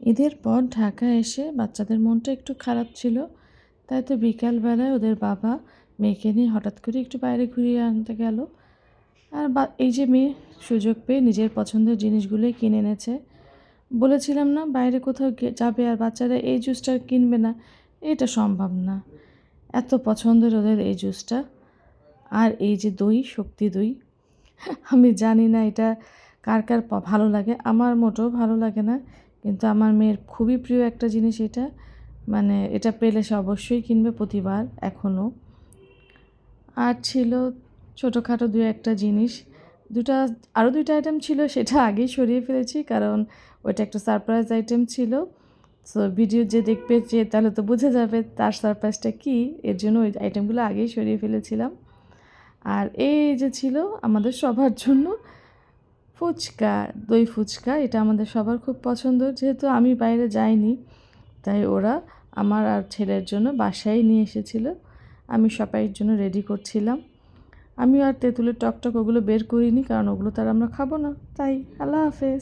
ঈদের পর ঢাকা এসে বাচ্চাদের মনটা একটু খারাপ ছিল, তাই তো বিকালবেলায় ওদের বাবা মেয়েকে নিয়ে হঠাৎ করে একটু বাইরে ঘুরিয়ে আনতে গেল। আর বা, এই যে মেয়ে সুযোগ পেয়ে নিজের পছন্দের জিনিসগুলোই কিনে এনেছে। বলেছিলাম না, বাইরে কোথাও যাবে আর বাচ্চারা এই জুসটা কিনবে না, এটা সম্ভব না। এত পছন্দের ওদের এই জুসটা। আর এই যে দই, শক্তি দই, আমি জানি না এটা কার কার ভালো লাগে। আমার মোটেও ভালো লাগে না। কিন্তু আমার মেয়ের খুবই প্রিয় একটা জিনিস এটা। মানে এটা পেলে সে অবশ্যই কিনবে প্রতিবার এখনও আর ছিল ছোটোখাটো দু একটা জিনিস। দুটা আরও দুইটা আইটেম ছিল সেটা আগেই সরিয়ে ফেলেছি, কারণ ওইটা একটা সারপ্রাইজ আইটেম ছিল। সো ভিডিও যে দেখবে যে, তাহলে তো বুঝে যাবে তার সারপ্রাইজটা কী। এর জন্য ওই আইটেমগুলো আগেই সরিয়ে ফেলেছিলাম। আর এই যে ছিল আমাদের সবার জন্য ফুচকা, দই ফুচকা, এটা আমাদের সবার খুব পছন্দ। যেহেতু আমি বাইরে যাইনি, তাই ওরা আমার আর ছেলের জন্য বাসায় নিয়ে এসেছিল। আমি সবাইয়ের জন্য রেডি করছিলাম। আমি আর তেঁতুলের টকটক ওগুলো বের করিনি, কারণ ওগুলো তার আমরা খাব না। তাই, আল্লাহ হাফেজ।